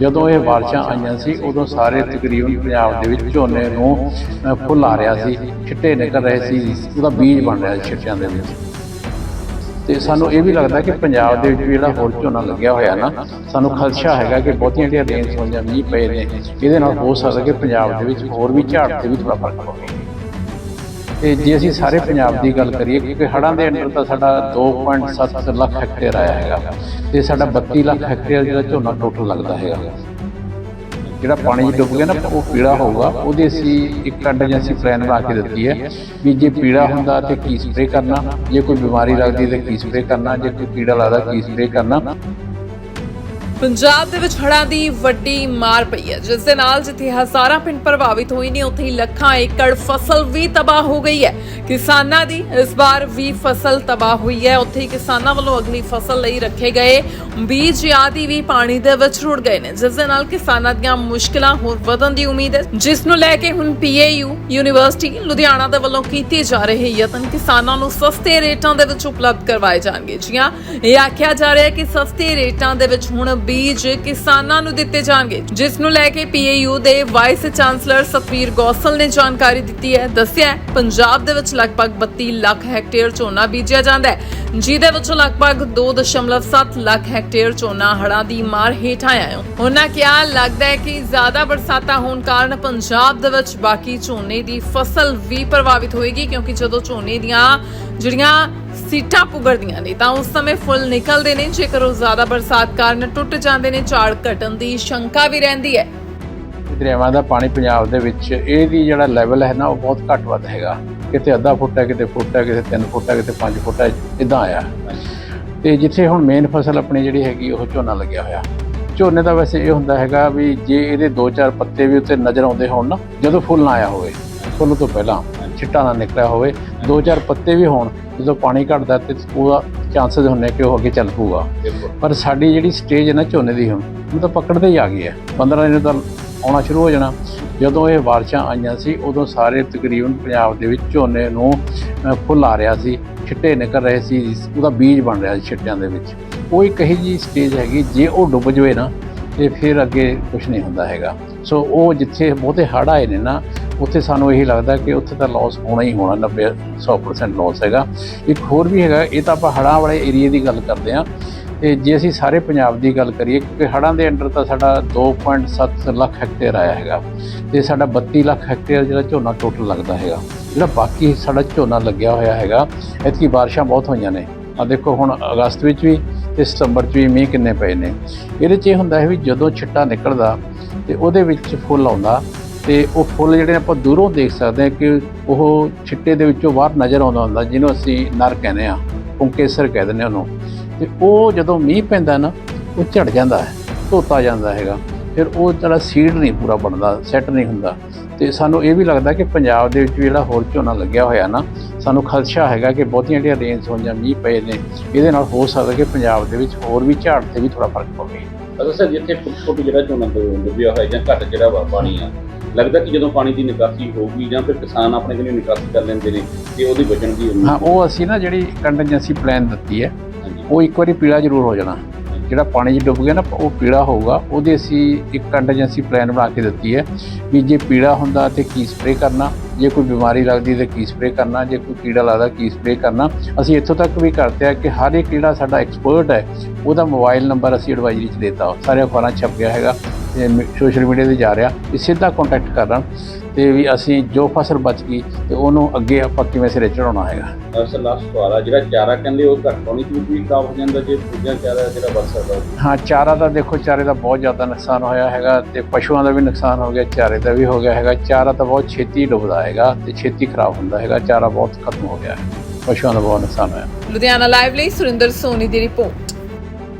ਜਦੋਂ ਇਹ ਬਾਰਿਸ਼ਾਂ ਆਈਆਂ ਸੀ, ਉਦੋਂ ਸਾਰੇ ਤਕਰੀਬਨ ਪੰਜਾਬ ਦੇ ਵਿੱਚ ਝੋਨੇ ਨੂੰ ਫੁੱਲ ਆ ਰਿਹਾ ਸੀ, ਛਿੱਟੇ ਨਿਕਲ ਰਹੇ ਸੀ, ਉਹਦਾ ਬੀਜ ਬਣ ਰਿਹਾ ਸੀ ਛਿੱਟਿਆਂ ਦੇ ਵਿੱਚ। ਤੇ ਸਾਨੂੰ ਇਹ ਵੀ ਲੱਗਦਾ ਕਿ ਪੰਜਾਬ ਦੇ ਵਿੱਚ ਜਿਹੜਾ ਹੋਰ ਝੋਨਾ ਲੱਗਿਆ ਹੋਇਆ ਨਾ, ਸਾਨੂੰ ਖਦਸ਼ਾ ਹੈਗਾ ਕਿ ਬਹੁਤੀਆਂ ਜਿਹੜੀਆਂ ਰੇਂਜ ਹੋਈਆਂ ਮੀਂਹ ਪਏ ਨੇ, ਇਹਦੇ ਨਾਲ ਹੋ ਸਕਦਾ ਕਿ ਪੰਜਾਬ ਦੇ ਵਿੱਚ ਹੋਰ ਵੀ ਝਾੜ ਤੇ ਵੀ ਥੋੜਾ ਫ਼ਰਕ ਪਵੇ। ਤੇ ਜੇ ਅਸੀਂ ਸਾਰੇ ਪੰਜਾਬ ਦੀ ਗੱਲ ਕਰੀਏ, ਕਿਉਂਕਿ ਹੜ੍ਹਾਂ ਦੇ ਅੰਡਰ ਤਾਂ ਸਾਡਾ 2.7 ਲੱਖ ਹੈਕਟੇਅਰ ਆਇਆ ਹੈਗਾ। ਤੇ ਸਾਡਾ 32 ਲੱਖ ਹੈਕਟੇਅਰ ਜਿਹੜਾ ਝੋਨਾ ਟੋਟਲ ਲੱਗਦਾ ਹੈਗਾ। ਜਿਹੜਾ ਪਾਣੀ 'ਚ ਡੁੱਬ ਗਿਆ ਨਾ, ਉਹ ਪੀੜਾ ਹੋਊਗਾ। ਉਹਦੇ ਅਸੀਂ ਇੱਕ ਕੰਟੀਜੈਂਸੀ ਪਲਾਨ ਬਣਾ ਕੇ ਦਿੱਤੀ ਹੈ ਵੀ ਜੇ ਪੀੜਾ ਹੁੰਦਾ ਤੇ ਕੀ ਸਪਰੇਅ ਕਰਨਾ, ਜੇ ਕੋਈ ਬਿਮਾਰੀ ਲੱਗਦੀ ਤੇ ਕੀ ਸਪਰੇਅ ਕਰਨਾ, ਜੇ ਕੋਈ ਕੀੜਾ ਲੱਗਦਾ, ਕੀ ਸਪਰੇਅ ਕਰਨਾ। ਪੰਜਾਬ ਦੇ ਵਿੱਚ ਹੜ੍ਹਾਂ ਦੀ ਵੱਡੀ ਮਾਰ ਪਈ ਹੈ, ਜਿਸ ਦੇ ਨਾਲ ਜਿੱਥੇ ਹਜ਼ਾਰਾਂ ਪਿੰਡ ਪ੍ਰਭਾਵਿਤ ਹੋਏ ਨੇ, ਉੱਥੇ ਹੀ ਲੱਖਾਂ ਏਕੜ ਫਸਲ ਵੀ ਤਬਾਹ ਹੋ ਗਈ ਹੈ। ਕਿਸਾਨਾਂ ਦੀ ਇਸ ਵਾਰ ਵੀ ਫਸਲ ਤਬਾਹ ਹੋਈ ਹੈ। ਉੱਥੇ ਹੀ ਕਿਸਾਨਾਂ ਵੱਲੋਂ ਅਗਲੀ ਫਸਲ ਲਈ ਰੱਖੇ ਗਏ ਬੀਜ ਆਦਿ ਵੀ ਪਾਣੀ ਦੇ ਵਿੱਚ ਰੁੜ ਗਏ ਨੇ, ਜਿਸ ਦੇ ਨਾਲ ਕਿਸਾਨਾਂ ਦੀਆਂ ਮੁਸ਼ਕਲਾਂ ਹੋਰ ਵਧਣ ਦੀ ਉਮੀਦ ਹੈ। ਜਿਸ ਨੂੰ ਲੈ ਕੇ ਹੁਣ ਪੀਏਯੂ ਯੂਨੀਵਰਸਿਟੀ ਲੁਧਿਆਣਾ ਦੇ ਵੱਲੋਂ ਕੀਤੀ ਜਾ ਰਹੇ ਯਤਨ ਕਿਸਾਨਾਂ ਨੂੰ ਸਸਤੇ ਰੇਟਾਂ ਦੇ ਵਿੱਚ ਉਪਲਬਧ ਕਰਵਾਏ ਜਾਣਗੇ। ਜੀ ਹਾਂ ਇਹ ਆਖਿਆ ਜਾ ਰਿਹਾ ਹੈ ਕਿ ਸਸਤੇ ਰੇਟਾਂ ਦੇ ਵਿੱਚ ਹੁਣ ਬੀਜ ਕਿਸਾਨਾਂ ਨੂੰ ਦਿੱਤੇ ਜਾਣਗੇ, ਜਿਸ ਨੂੰ ਲੈ ਕੇ ਪੀਏਯੂ ਦੇ ਵਾਈਸ ਚਾਂਸਲਰ ਸਤਵੀਰ ਗੋਸਲ ਨੇ ਜਾਣਕਾਰੀ ਦਿੱਤੀ ਹੈ। ਦੱਸਿਆ ਪੰਜਾਬ ਦੇ ਵਿੱਚ ਲਗਭਗ 32 ਲੱਖ ਹੈਕਟੇਅਰ ਝੋਨਾ ਬੀਜਿਆ ਜਾਂਦਾ ਹੈ। ਜਿਹਦੇ ਵਿੱਚੋਂ ਲਗਭਗ 2.7 ਲੱਖ ਹੈਕਟੇਅਰ ਝੋਨਾ ਹੜ੍ਹਾਂ ਦੀ ਮਾਰ ਹੇਠ ਆਇਆ ਹੈ। ਉਹਨਾਂ ਕਿਹਾ, ਲੱਗਦਾ ਹੈ ਕਿ ਜ਼ਿਆਦਾ ਬਰਸਾਤਾਂ ਹੋਣ ਕਾਰਨ ਪੰਜਾਬ ਦੇ ਵਿੱਚ ਬਾਕੀ ਝੋਨੇ ਦੀ ਫਸਲ ਵੀ ਪ੍ਰਭਾਵਿਤ ਹੋਏਗੀ, ਕਿਉਂਕਿ ਜਦੋਂ ਝੋਨੇ ਦੀਆਂ ਜਿਹੜੀਆਂ ਸੀਟਾਂ ਪੁਗੜਦੀਆਂ ਨੇ, ਤਾਂ ਉਸ ਸਮੇਂ ਫੁੱਲ ਨਿਕਲਦੇ ਨੇ। ਜੇਕਰ ਉਹ ਜ਼ਿਆਦਾ ਬਰਸਾਤ ਕਾਰਨ ਟੁੱਟ ਜਾਂਦੇ ਨੇ, ਝਾੜ ਘਟਣ ਦੀ ਸ਼ੰਕਾ ਵੀ ਰਹਿੰਦੀ ਹੈ। ਦਰਿਆਵਾਂ ਦਾ ਪਾਣੀ ਪੰਜਾਬ ਦੇ ਵਿੱਚ ਇਹਦੀ ਜਿਹੜਾ ਲੈਵਲ ਹੈ ਨਾ, ਉਹ ਬਹੁਤ ਘੱਟ ਵੱਧ ਹੈਗਾ। ਕਿਤੇ ਅੱਧਾ ਫੁੱਟ ਹੈ ਕਿਤੇ ਫੁੱਟ ਹੈ ਕਿਤੇ 3 ਫੁੱਟ ਹੈ ਕਿਤੇ 5 ਫੁੱਟ ਹੈ ਇਦਾਂ ਆਇਆ। ਤੇ ਜਿੱਥੇ ਹੁਣ ਮੇਨ ਫਸਲ ਆਪਣੀ ਜਿਹੜੀ ਹੈਗੀ ਉਹ ਝੋਨਾ ਲੱਗਿਆ ਹੋਇਆ। ਝੋਨੇ ਦਾ ਵੈਸੇ ਇਹ ਹੁੰਦਾ ਹੈਗਾ ਵੀ ਜੇ ਇਹਦੇ 2-4 ਪੱਤੇ ਵੀ ਉੱਤੇ ਨਜ਼ਰ ਆਉਂਦੇ ਹੋਣ ਨਾ ਜਦੋਂ ਫੁੱਲ ਨਾ ਆਇਆ ਹੋਵੇ ਫੁੱਲ ਤੋਂ ਪਹਿਲਾਂ ਛਿੱਟਾ ਨਾ ਨਿਕਲਿਆ ਹੋਵੇ 2-4 ਪੱਤੇ ਵੀ ਹੋਣ ਜਦੋਂ ਪਾਣੀ ਘਟਦਾ ਤੇ ਉਹਦਾ ਚਾਂਸਸ ਹੁੰਦੇ ਕਿ ਉਹ ਅੱਗੇ ਚੱਲ ਪੂਗਾ ਪਰ ਸਾਡੀ ਜਿਹੜੀ ਸਟੇਜ ਹੈ ਨਾ ਝੋਨੇ ਦੀ ਹੁਣ ਉਹ ਤਾਂ ਪਕੜਦੇ ਹੀ ਆ ਗਈ ਹੈ 15 ਦਿਨ ਤਾਂ ਆਉਣਾ ਸ਼ੁਰੂ ਹੋ ਜਾਣਾ। ਜਦੋਂ ਇਹ ਬਾਰਿਸ਼ਾਂ ਆਈਆਂ ਸੀ, ਉਦੋਂ ਸਾਰੇ ਤਕਰੀਬਨ ਪੰਜਾਬ ਦੇ ਵਿੱਚ ਝੋਨੇ ਨੂੰ ਫੁੱਲ ਆ ਰਿਹਾ ਸੀ, ਛਿੱਟੇ ਨਿਕਲ ਰਹੇ ਸੀ ਉਹਦਾ ਬੀਜ ਬਣ ਰਿਹਾ ਸੀ ਛਿੱਟਿਆਂ ਦੇ ਵਿੱਚ। ਉਹ ਇੱਕ ਇਹੀ ਜੀ ਸਟੇਜ ਹੈਗੀ, ਜੇ ਉਹ ਡੁੱਬ ਜਵੇ ਨਾ, ਤੇ ਫਿਰ ਅੱਗੇ ਕੁਝ ਨਹੀਂ ਹੁੰਦਾ ਹੈਗਾ। ਸੋ ਉਹ ਜਿੱਥੇ ਬਹੁਤੇ ਹੜ੍ਹ ਆਏ ਨੇ ਨਾ, ਉੱਥੇ ਸਾਨੂੰ ਇਹੀ ਲੱਗਦਾ ਕਿ ਉੱਥੇ ਤਾਂ ਲਾਸ ਹੋਣਾ ਹੀ ਹੋਣਾ 90 100% ਲਾਸ ਹੈਗਾ। ਇੱਕ ਹੋਰ ਵੀ ਹੈਗਾ, ਇਹ ਤਾਂ ਆਪਾਂ ਹੜ੍ਹਾਂ ਵਾਲੇ ਏਰੀਏ ਦੀ ਗੱਲ ਕਰਦੇ ਹਾਂ। ਤੇ ਜੇ ਅਸੀਂ ਸਾਰੇ ਪੰਜਾਬ ਦੀ ਗੱਲ ਕਰੀਏ, ਕਿਉਂਕਿ ਹੜ੍ਹਾਂ ਦੇ ਅੰਡਰ ਤਾਂ ਸਾਡਾ 2.7 ਲੱਖ ਹੈਕਟੇਅਰ ਆਇਆ ਹੈਗਾ। ਤੇ ਸਾਡਾ 32 ਲੱਖ ਹੈਕਟੇਅਰ ਜਿਹੜਾ ਝੋਨਾ ਟੋਟਲ ਲੱਗਦਾ ਹੈਗਾ। ਜਿਹੜਾ ਬਾਕੀ ਸਾਡਾ ਝੋਨਾ ਲੱਗਿਆ ਹੋਇਆ ਹੈਗਾ ਇਤਕੀ ਬਾਰਿਸ਼ਾਂ ਬਹੁਤ ਹੋਈਆਂ ਨੇ। ਆ ਦੇਖੋ ਹੁਣ ਅਗਸਤ ਵਿੱਚ ਵੀ ਤੇ ਸਤੰਬਰ 'ਚ ਵੀ ਮੀਂਹ ਕਿੰਨੇ ਪਏ ਨੇ। ਇਹਦੇ 'ਚ ਇਹ ਹੁੰਦਾ ਹੈ ਵੀ ਜਦੋਂ ਛਿੱਟਾ ਨਿਕਲਦਾ ਤੇ ਉਹਦੇ ਵਿੱਚ ਫੁੱਲ ਆਉਂਦਾ ਤੇ ਉਹ ਫੁੱਲ ਜਿਹੜੇ ਆਪਾਂ ਦੂਰੋਂ ਦੇਖ ਸਕਦੇ ਹਾਂ ਕਿ ਉਹ ਛਿੱਟੇ ਦੇ ਵਿੱਚੋਂ ਬਾਹਰ ਨਜ਼ਰ ਆਉਂਦਾ ਹੁੰਦਾ, ਜਿਹਨੂੰ ਅਸੀਂ ਨਰ ਕਹਿੰਦੇ ਆ ਪੁੰਕੇਸਰ ਕਹਿ ਦਿੰਦੇ ਹਾਂ ਉਹਨੂੰ। ਤੇ ਉਹ ਜਦੋਂ ਮੀਂਹ ਪੈਂਦਾ ਨਾ ਉਹ ਝੜ ਜਾਂਦਾ ਹੈ ਧੋਤਾ ਜਾਂਦਾ ਹੈਗਾ। ਫਿਰ ਉਹ ਜਿਹੜਾ ਸੀਡ ਨਹੀਂ ਪੂਰਾ ਬਣਦਾ ਸੈੱਟ ਨਹੀਂ ਹੁੰਦਾ। ਤੇ ਸਾਨੂੰ ਇਹ ਵੀ ਲੱਗਦਾ ਕਿ ਪੰਜਾਬ ਦੇ ਵਿੱਚ ਵੀ ਜਿਹੜਾ ਹੋਰ ਝੋਨਾ ਲੱਗਿਆ ਹੋਇਆ ਨਾ ਸਾਨੂੰ ਖਦਸ਼ਾ ਹੈਗਾ ਕਿ ਬਹੁਤੀਆਂ ਜਿਹੜੀਆਂ ਰੇਂਜ ਹੋਈਆਂ ਮੀਂਹ ਪਏ ਨੇ ਇਹਦੇ ਨਾਲ ਹੋ ਸਕਦਾ ਕਿ ਪੰਜਾਬ ਦੇ ਵਿੱਚ ਹੋਰ ਵੀ ਝਾੜ ਤੇ ਵੀ ਥੋੜਾ ਫ਼ਰਕ ਪਵੇ। ਅਸਲ ਸਰ ਜਿੱਥੇ ਫੁੱਟ ਜਿਹੜਾ ਝੋਨਾ ਡੁੱਬਿਆ ਹੋਇਆ ਜਾਂ ਘੱਟ ਜਿਹੜਾ ਵਾ ਪਾਣੀ ਆ ਲੱਗਦਾ ਕਿ ਜਦੋਂ ਪਾਣੀ ਦੀ ਨਿਕਾਸੀ ਹੋਊਗੀ ਜਾਂ ਫਿਰ ਕਿਸਾਨ ਆਪਣੇ ਕੋਲੋਂ ਨਿਕਾਸੀ ਕਰ ਲੈਂਦੇ ਨੇ ਤੇ ਉਹਦੀ ਬਚਣ ਦੀ ਹਾਂ ਉਹ ਅਸੀਂ ਨਾ ਜਿਹੜੀ ਕੰਟੀਜੈਂਸੀ ਪਲਾਨ ਦਿੱਤੀ ਹੈ ਉਹ ਇੱਕ ਵਾਰੀ ਪੀਲਾ ਜ਼ਰੂਰ ਹੋ ਜਾਣਾ। ਜਿਹੜਾ ਪਾਣੀ 'ਚ ਡੁੱਬ ਗਿਆ ਨਾ, ਉਹ ਪੀਲਾ ਹੋਊਗਾ। ਉਹਦੇ ਅਸੀਂ ਇੱਕ ਕੰਟੀਜੈਂਸੀ ਪਲਾਨ ਬਣਾ ਕੇ ਦਿੱਤੀ ਹੈ ਵੀ ਜੇ ਪੀਲਾ ਹੁੰਦਾ ਤੇ ਕੀ ਸਪਰੇਅ ਕਰਨਾ, ਜੇ ਕੋਈ ਬਿਮਾਰੀ ਲੱਗਦੀ ਤੇ ਕੀ ਸਪਰੇਅ ਕਰਨਾ, ਜੇ ਕੋਈ ਕੀੜਾ ਲੱਗਦਾ ਕੀ ਸਪਰੇਅ ਕਰਨਾ। ਅਸੀਂ ਇੱਥੋਂ ਤੱਕ ਵੀ ਕਰਦੇ ਆ ਕਿ ਹਰ ਇੱਕ ਜਿਹੜਾ ਸਾਡਾ ਐਕਸਪਰਟ ਹੈ, ਉਹਦਾ ਮੋਬਾਈਲ ਨੰਬਰ ਅਸੀਂ ਐਡਵਾਈਜ਼ਰੀ 'ਚ ਦੇਤਾ। ਸਾਰੇ ਅਖਬਾਰਾਂ ਛਪ ਗਿਆ ਹੈਗਾ। ਸੋਸ਼ਲ ਮੀਡੀਆ ਤੇ ਜਾ ਰਿਹਾ ਵੀ ਸਿੱਧਾ ਕੰਟੈਕਟ ਕਰਨ ਤੇ ਵੀ ਅਸੀਂ ਜੋ ਫਸਲ ਬਚ ਗਈ ਤੇ ਉਹਨੂੰ ਅੱਗੇ ਆਪਾਂ ਕਿਵੇਂ ਸਿਰੇ ਚੜਾਉਣਾ ਹੈਗਾ। ਅਸਲ ਲਾਸਟ ਸਵਾਲ ਆ ਜਿਹੜਾ ਚਾਰਾ ਕਹਿੰਦੇ ਉਹ ਘੱਟ ਪਾਣੀ ਚ ਵੀ ਖਰਾਬ ਹੋ ਜਾਂਦਾ ਜੇ ਦੂਜਾ ਚਾਰਾ ਜਿਹੜਾ ਬਚ ਸਕਦਾ ਹਾਂ ਚਾਰਾ ਦਾ ਦੇਖੋ ਚਾਰੇ ਦਾ ਬਹੁਤ ਜ਼ਿਆਦਾ ਨੁਕਸਾਨ ਹੋਇਆ ਹੈਗਾ ਤੇ ਪਸ਼ੂਆਂ ਦਾ ਵੀ ਨੁਕਸਾਨ ਹੋ ਗਿਆ ਚਾਰੇ ਦਾ ਵੀ ਹੋ ਗਿਆ ਹੈਗਾ। ਚਾਰਾ ਤਾਂ ਬਹੁਤ ਛੇਤੀ ਡੁੱਬਦਾ ਹੈਗਾ ਤੇ ਛੇਤੀ ਖਰਾਬ ਹੁੰਦਾ ਹੈਗਾ ਚਾਰਾ ਬਹੁਤ ਖਤਮ ਹੋ ਗਿਆ। ਹੈ ਪਸ਼ੂਆਂ ਦਾ ਬਹੁਤ ਨੁਕਸਾਨ ਹੋਇਆ। ਲੁਧਿਆਣਾ ਲਾਈਵ ਲਈ ਸੁਰਿੰਦਰ ਸੋਨੀ ਦੀ ਰਿਪੋਰਟ।